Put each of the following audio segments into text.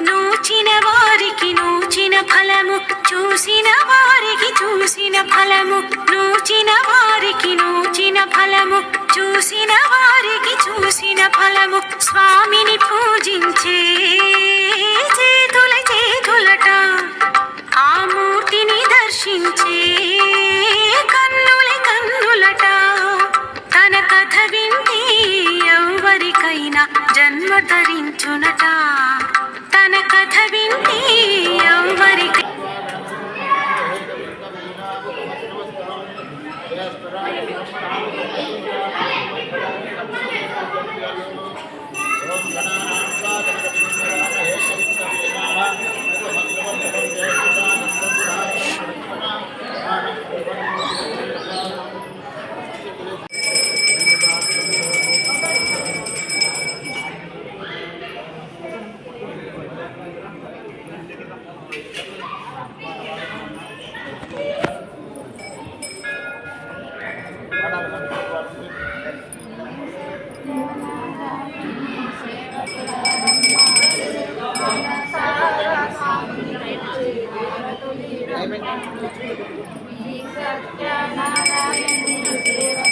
నోచిన వారికి నోచిన ఫలము చూసిన వారికి చూసిన ఫలము నోచిన వారికి నోచిన ఫలము చూసిన వారికి చూసిన ఫలము స్వామిని పూజించే చేతుల చేతు 我也没有吃完我 right now.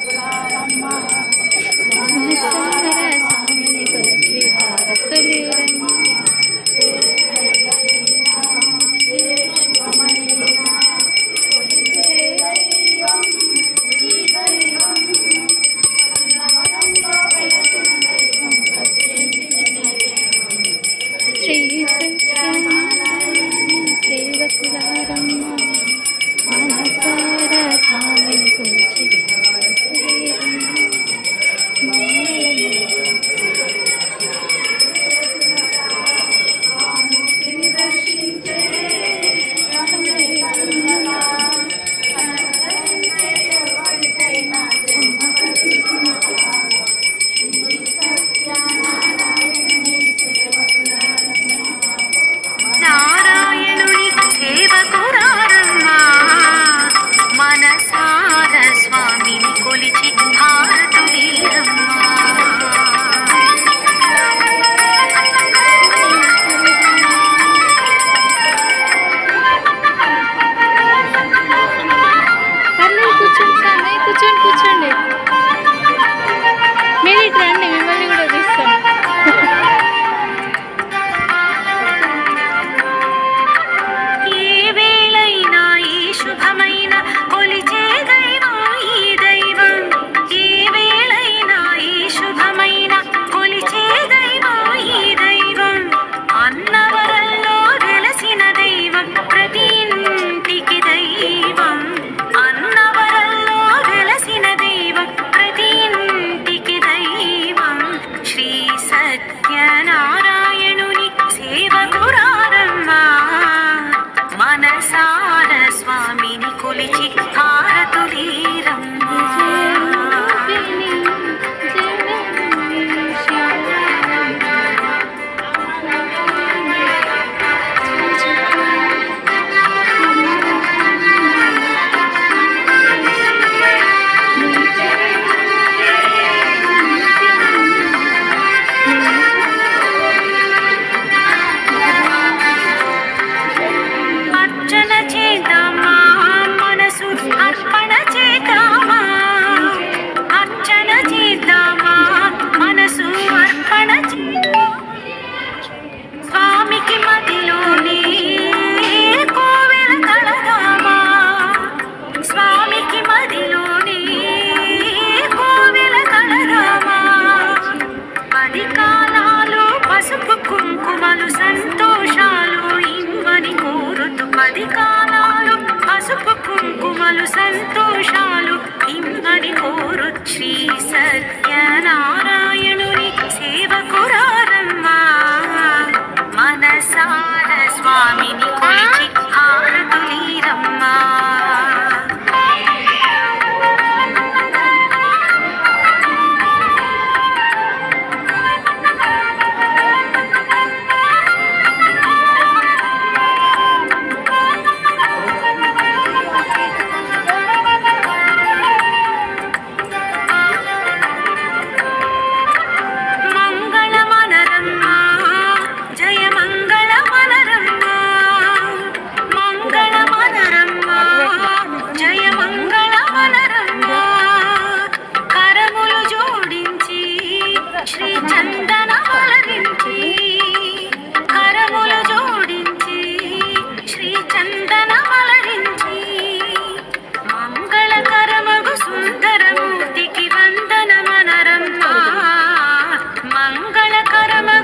மங்களகரமாக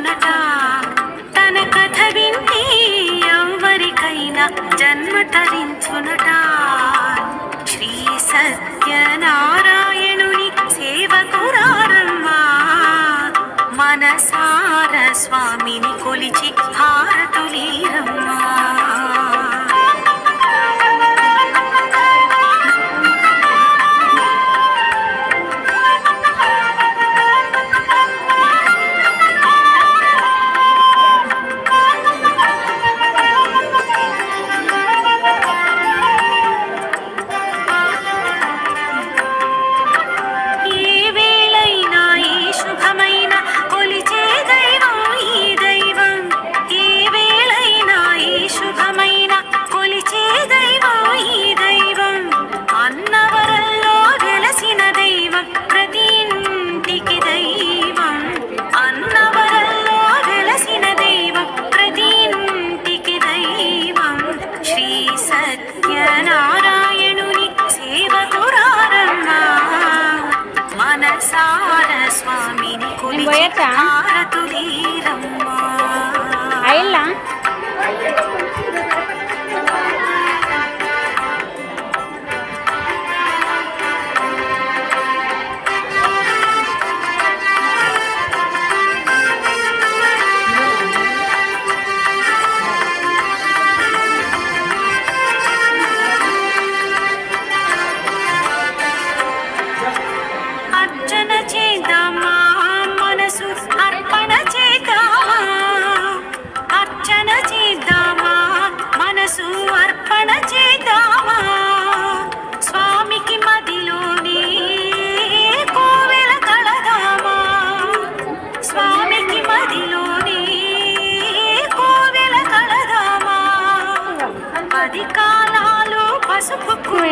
ధరించునట తన కథ వింటే ఎవరికైనా జన్మ తరించునట. శ్రీ సత్యనారాయణుని సేవకురారమ్మా మనసార స్వామిని కొలిచి హారతులీరమ్మా.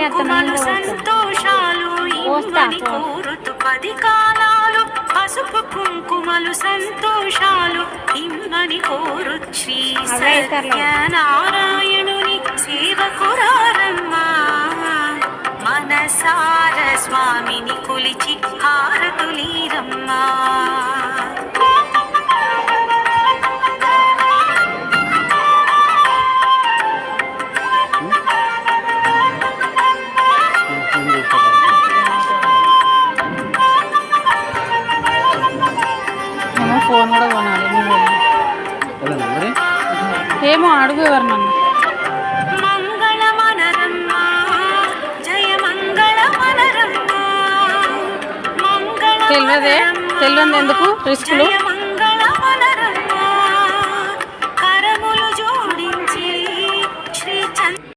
కుంకుమలు సంతోషాలు ఇమ్మని కోరుతూ పది కాలాలు పసుపు కుంకుమలు సంతోషాలు ఇమ్మని కోరు శ్రీ. సత్యనారాయణుని సేవకురారమ్మా మనసార స్వామిని కొలిచి హారతులీరమ్మా. ఏమో అడుగు ఎవరు నన్ను తెలియదే తెలియదు ఎందుకు? రిస్కులు?